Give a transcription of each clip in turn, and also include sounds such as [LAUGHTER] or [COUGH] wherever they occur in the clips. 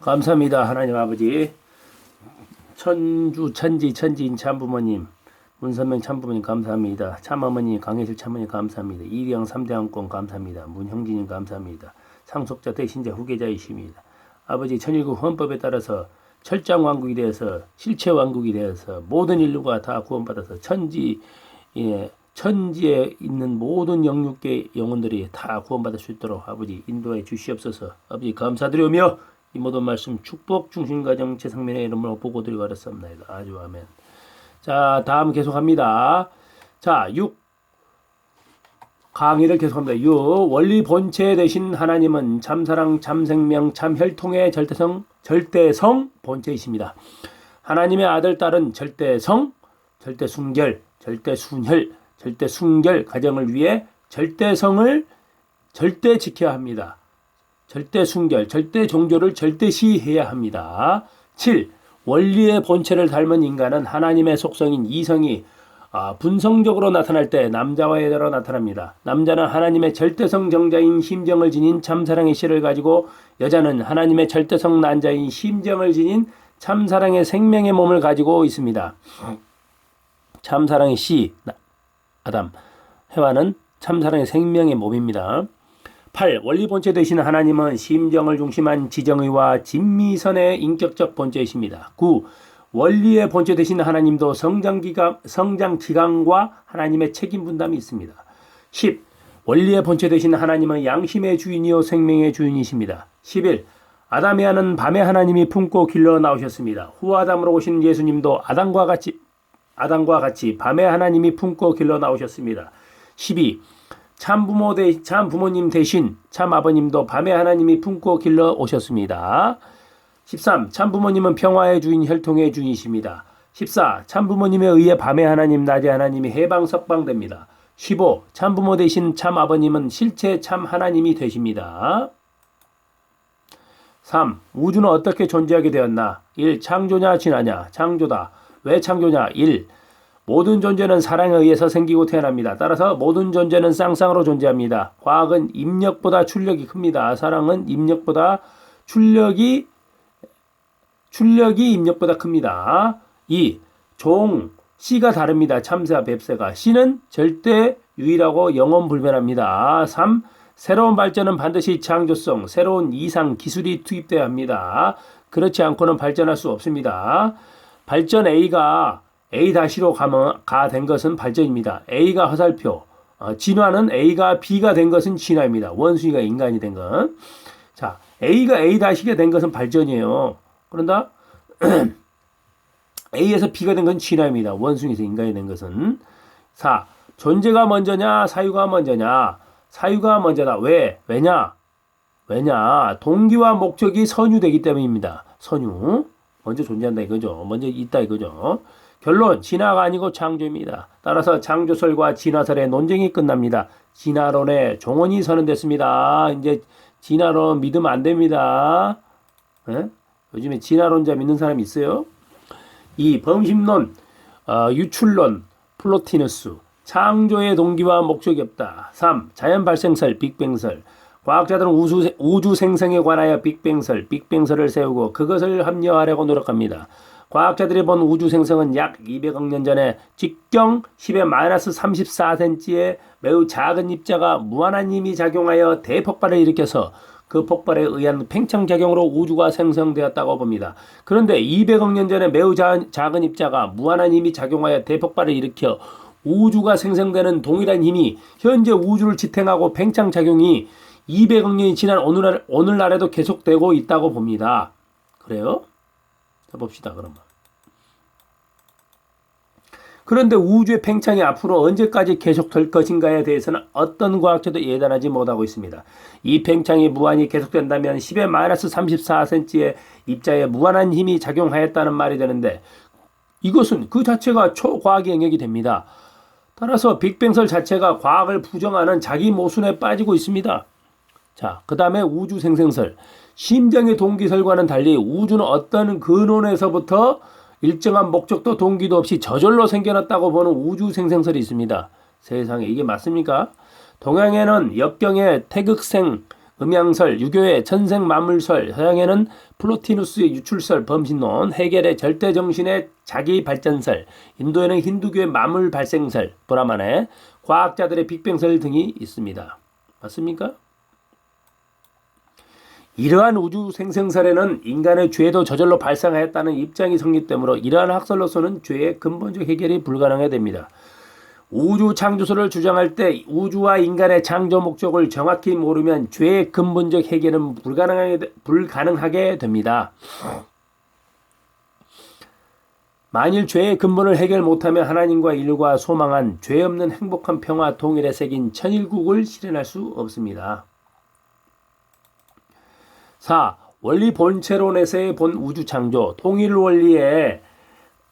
감사합니다. 하나님 아버지. 천주, 천지, 천지인 참부모님, 문선명 참부모님 감사합니다. 참어머니, 강혜실 참어머니 감사합니다. 이리영 3대 왕권 감사합니다. 문형진님 감사합니다. 상속자 대신자 후계자이십니다. 아버지 천일국 헌법에 따라서 철장 왕국이 되어서 실체 왕국이 되어서 모든 인류가 다 구원받아서 천지 예, 천지에 있는 모든 영육계 영혼들이 다 구원받을 수 있도록 아버지 인도해 주시옵소서. 아버지 감사드리오며 이 모든 말씀 축복 중심 가정 제상면의 이름으로 보고 드리고 하였습니다. 아주 아멘. 자 다음 계속합니다. 자 6. 강의를 계속합니다. 6. 원리 본체 되신 하나님은 참사랑, 참생명, 참혈통의 절대성, 절대성 본체이십니다. 하나님의 아들, 딸은 절대성, 절대순결, 절대순혈, 절대순결 가정을 위해 절대성을 절대 지켜야 합니다. 절대 순결, 절대 종교를 절대시해야 합니다. 7. 원리의 본체를 닮은 인간은 하나님의 속성인 이성이 아, 분성적으로 나타날 때 남자와 여자로 나타납니다. 남자는 하나님의 절대성 정자인 심정을 지닌 참사랑의 씨를 가지고 여자는 하나님의 절대성 난자인 심정을 지닌 참사랑의 생명의 몸을 가지고 있습니다. 참사랑의 씨, 아담, 해와는 참사랑의 생명의 몸입니다. 8. 원리 본체 되신 하나님은 심정을 중심한 지정의와 진미선의 인격적 본체이십니다. 9. 원리의 본체 되신 하나님도 성장 기간, 성장 기간과 하나님의 책임 분담이 있습니다. 10. 원리의 본체 되신 하나님은 양심의 주인이요 생명의 주인이십니다. 11. 아담이하는 밤에 하나님이 품고 길러 나오셨습니다. 후 아담으로 오신 예수님도 아담과 같이 아담과 같이 밤에 하나님이 품고 길러 나오셨습니다. 12. 참 부모 대, 참 부모님 대신 참 아버님도 밤에 하나님이 품고 길러 오셨습니다. 13. 참 부모님은 평화의 주인 혈통의 주인이십니다. 14. 참 부모님에 의해 밤에 하나님 낮에 하나님이 해방 석방됩니다. 15. 참 부모 대신 참 아버님은 실체 참 하나님이 되십니다. 3. 우주는 어떻게 존재하게 되었나? 1. 창조냐 진화냐? 창조다. 왜 창조냐? 1. 모든 존재는 사랑에 의해서 생기고 태어납니다. 따라서 모든 존재는 쌍쌍으로 존재합니다. 과학은 입력보다 출력이 큽니다. 사랑은 입력보다 출력이 출력이 입력보다 큽니다. 2. 종 씨가 다릅니다. 참새와 뱁새가. 씨는 절대 유일하고 영원 불변합니다. 3. 새로운 발전은 반드시 창조성, 새로운 이상 기술이 투입돼야 합니다. 그렇지 않고는 발전할 수 없습니다. 발전 A가 A-로 가된 것은 발전입니다. A가 화살표, 어, 진화는 A가 B가 된 것은 진화입니다. 원숭이가 인간이 된 것. 자, A가 A-가 된 것은 발전이에요. 그런다 [CLEARS THROAT] A에서 B가 된 것은 진화입니다. 원숭이에서 인간이 된 것은. 4. 존재가 먼저냐, 사유가 먼저냐? 사유가 먼저다. 왜? 왜냐? 왜냐? 동기와 목적이 선유되기 때문입니다. 선유. 먼저 존재한다 이거죠. 먼저 있다 이거죠. 결론 진화가 아니고 창조입니다. 따라서 창조설과 진화설의 논쟁이 끝납니다. 진화론에 종언이 선언됐습니다. 이제 진화론 믿으면 안 됩니다. 에? 요즘에 진화론자 믿는 사람 있어요? 이 범심론, 어, 유출론, 플로티누스, 창조의 동기와 목적이 없다. 3. 자연 발생설, 빅뱅설. 과학자들은 우주, 우주 생성에 관하여 빅뱅설, 빅뱅설을 세우고 그것을 합리화하려고 노력합니다. 과학자들이 본 우주 생성은 약 200억 년 전에 직경 10의 마이너스 34cm의 매우 작은 입자가 무한한 힘이 작용하여 대폭발을 일으켜서 그 폭발에 의한 팽창작용으로 우주가 생성되었다고 봅니다. 그런데 200억 년 전에 매우 작은 입자가 무한한 힘이 작용하여 대폭발을 일으켜 우주가 생성되는 동일한 힘이 현재 우주를 지탱하고 팽창작용이 200억 년이 지난 오늘날, 오늘날에도 계속되고 있다고 봅니다. 그래요? 해봅시다, 그러면. 그런데 우주의 팽창이 앞으로 언제까지 계속될 것인가에 대해서는 어떤 과학자도 예단하지 못하고 있습니다. 이 팽창이 무한히 계속된다면 10의 마이너스 34cm의 입자에 무한한 힘이 작용하였다는 말이 되는데 이것은 그 자체가 초과학의 영역이 됩니다. 따라서 빅뱅설 자체가 과학을 부정하는 자기 모순에 빠지고 있습니다. 자, 그 다음에 우주 생생설. 심정의 동기설과는 달리 우주는 어떤 근원에서부터 일정한 목적도 동기도 없이 저절로 생겨났다고 보는 우주 생생설이 있습니다. 세상에 이게 맞습니까? 동양에는 역경의 태극생 음양설, 유교의 천생 만물설, 서양에는 플로티누스의 유출설, 범신론, 해결의 절대 정신의 자기 발전설, 인도에는 힌두교의 만물 발생설, 브라만의 과학자들의 빅뱅설 등이 있습니다. 맞습니까? 이러한 우주 생성설에는 인간의 죄도 저절로 발생하였다는 입장이 성립되므로 이러한 학설로서는 죄의 근본적 해결이 불가능해 됩니다. 우주 창조설을 주장할 때 우주와 인간의 창조 목적을 정확히 모르면 죄의 근본적 해결은 불가능하게, 불가능하게 됩니다. 만일 죄의 근본을 해결 못하면 하나님과 인류가 소망한 죄 없는 행복한 평화 통일에 새긴 천일국을 실현할 수 없습니다. 4. 원리 본체론에서의 본 우주 창조, 통일 원리의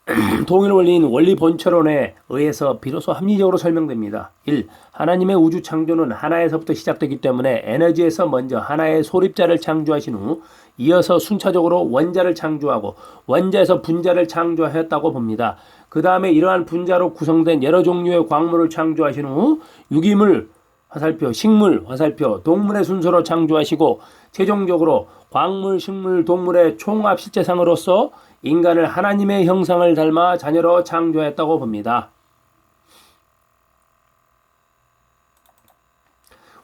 [CLEARS THROAT] 통일 원리인 원리 본체론에 의해서 비로소 합리적으로 설명됩니다. 1. 하나님의 우주 창조는 하나에서부터 시작되기 때문에 에너지에서 먼저 하나의 소립자를 창조하신 후 이어서 순차적으로 원자를 창조하고 원자에서 분자를 창조하였다고 봅니다. 그 다음에 이러한 분자로 구성된 여러 종류의 광물을 창조하신 후 유기물, 화살표, 식물, 화살표, 동물의 순서로 창조하시고 최종적으로 광물, 식물, 동물의 총합 실제상으로서 인간을 하나님의 형상을 닮아 자녀로 창조했다고 봅니다.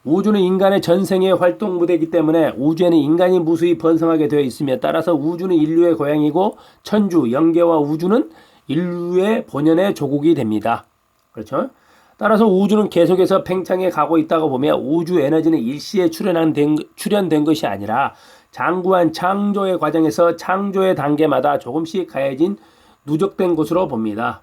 우주는 인간의 전생의 활동 무대이기 때문에 우주에는 인간이 무수히 번성하게 되어 있으며 따라서 우주는 인류의 고향이고 천주, 영계와 우주는 인류의 본연의 조국이 됩니다. 그렇죠? 따라서 우주는 계속해서 팽창해 가고 있다고 보며 우주 에너지는 일시에 출현된, 출현된 것이 아니라 장구한 창조의 과정에서 창조의 단계마다 조금씩 가해진 누적된 것으로 봅니다.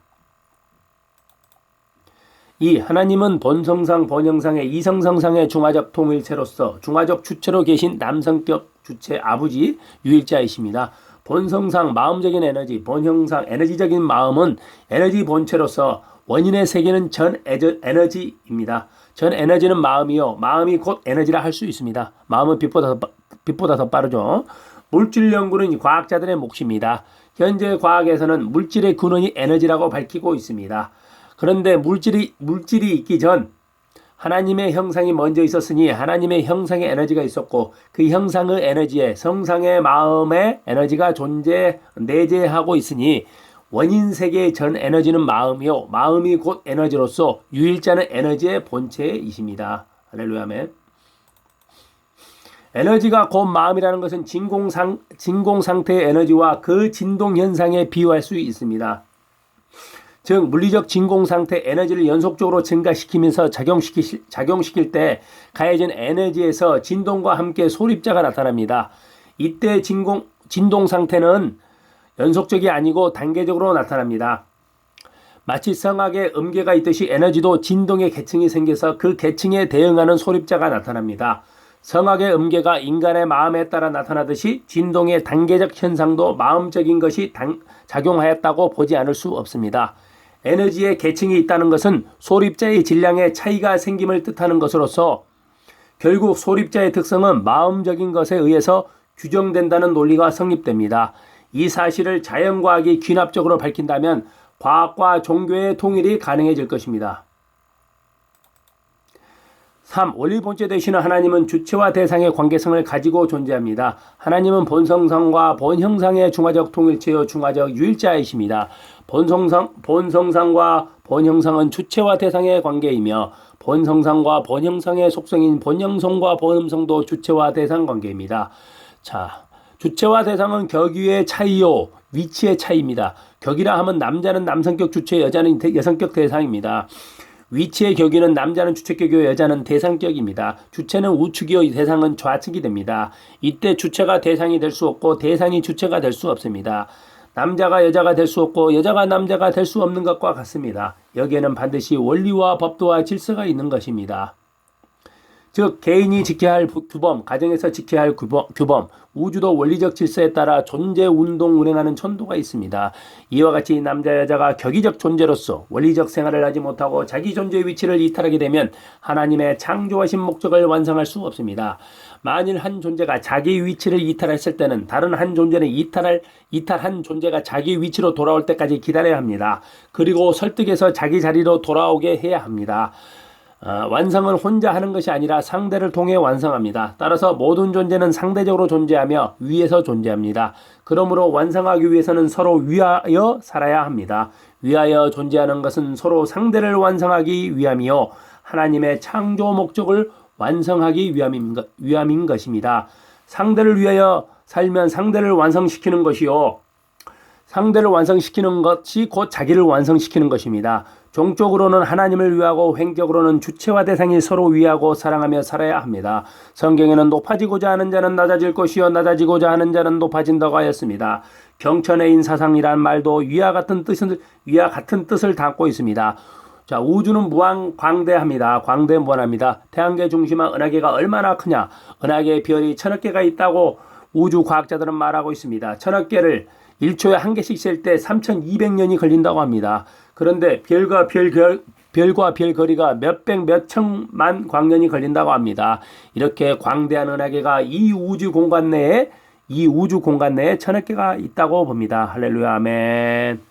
이 하나님은 본성상 본형상의 이성성상의 중화적 통일체로서 중화적 주체로 계신 남성격 주체 아버지 유일자이십니다. 본성상 마음적인 에너지, 본형상 에너지적인 마음은 에너지 본체로서 원인의 세계는 전 에너지입니다. 전 에너지는 마음이요. 마음이 곧 에너지라 할 수 있습니다. 마음은 빛보다 더, 빛보다 더 빠르죠. 물질 연구는 과학자들의 몫입니다. 현재 과학에서는 물질의 근원이 에너지라고 밝히고 있습니다. 그런데 물질이 물질이 있기 전 하나님의 형상이 먼저 있었으니 하나님의 형상의 에너지가 있었고 그 형상의 에너지에 성상의 마음의 에너지가 존재 내재하고 있으니 원인 세계의 전 에너지는 마음이요. 마음이 곧 에너지로서 유일자는 에너지의 본체이십니다. 할렐루야맨. 에너지가 곧 마음이라는 것은 진공상, 진공 상태의 에너지와 그 진동 현상에 비유할 수 있습니다. 즉 물리적 진공 상태 에너지를 연속적으로 증가시키면서 작용시키, 작용시킬 때 가해진 에너지에서 진동과 함께 소립자가 나타납니다. 이때 진공, 진동 상태는 연속적이 아니고 단계적으로 나타납니다. 마치 성악에 음계가 있듯이 에너지도 진동의 계층이 생겨서 그 계층에 대응하는 소립자가 나타납니다. 성악의 음계가 인간의 마음에 따라 나타나듯이 진동의 단계적 현상도 마음적인 것이 당, 작용하였다고 보지 않을 수 없습니다. 에너지의 계층이 있다는 것은 소립자의 질량의 차이가 생김을 뜻하는 것으로서 결국 소립자의 특성은 마음적인 것에 의해서 규정된다는 논리가 성립됩니다. 이 사실을 자연과학이 귀납적으로 밝힌다면 과학과 종교의 통일이 가능해질 것입니다. 3. 원리 본체 되시는 하나님은 주체와 대상의 관계성을 가지고 존재합니다. 하나님은 본성상과 본형상의 중화적 통일체요 중화적 유일자이십니다. 본성상, 본성상과 본형상은 주체와 대상의 관계이며 본성상과 본형상의 속성인 본형성과 본음성도 주체와 대상 관계입니다. 자, 주체와 대상은 격유의 차이요, 위치의 차이입니다. 격이라 하면 남자는 남성격 주체, 여자는 여성격 대상입니다. 위치의 격유는 남자는 주체격이요 여자는 대상격입니다. 주체는 우측이요 대상은 좌측이 됩니다. 이때 주체가 대상이 될 수 없고 대상이 주체가 될 수 없습니다. 남자가 여자가 될 수 없고 여자가 남자가 될 수 없는 것과 같습니다. 여기에는 반드시 원리와 법도와 질서가 있는 것입니다. 즉 개인이 지켜야 할 규범, 가정에서 지켜야 할 규범, 규범, 우주도 원리적 질서에 따라 존재 운동 운행하는 천도가 있습니다. 이와 같이 남자 여자가 격의적 존재로서 원리적 생활을 하지 못하고 자기 존재의 위치를 이탈하게 되면 하나님의 창조하신 목적을 완성할 수 없습니다. 만일 한 존재가 자기 위치를 이탈했을 때는 다른 한 존재는 이탈할 이탈한 존재가 자기 위치로 돌아올 때까지 기다려야 합니다. 그리고 설득해서 자기 자리로 돌아오게 해야 합니다. 아, 완성을 혼자 하는 것이 아니라 상대를 통해 완성합니다. 따라서 모든 존재는 상대적으로 존재하며 위에서 존재합니다. 그러므로 완성하기 위해서는 서로 위하여 살아야 합니다. 위하여 존재하는 것은 서로 상대를 완성하기 위함이요. 하나님의 창조 목적을 완성하기 위함인, 것- 위함인 것입니다. 상대를 위하여 살면 상대를 완성시키는 것이요. 상대를 완성시키는 것이 곧 자기를 완성시키는 것입니다. 종적으로는 하나님을 위하고 횡격으로는 주체와 대상이 서로 위하고 사랑하며 살아야 합니다. 성경에는 높아지고자 하는 자는 낮아질 것이요 낮아지고자 하는 자는 높아진다고 하였습니다. 경천의 인사상이란 말도 위와 같은 뜻을 위와 같은 뜻을 담고 있습니다. 자, 우주는 무한 광대합니다. 광대 무한합니다. 태양계 중심한 은하계가 얼마나 크냐? 은하계의 별이 천억 개가 있다고 우주 과학자들은 말하고 있습니다. 천억 개를 1초에 한 개씩 셀 때 3,200년이 걸린다고 합니다. 그런데 별과 별, 결- 별과 별 거리가 몇백 몇천만 광년이 걸린다고 합니다. 이렇게 광대한 은하계가 이 우주 공간 내에 이 우주 공간 내에 천억 개가 있다고 봅니다. 할렐루야 아멘.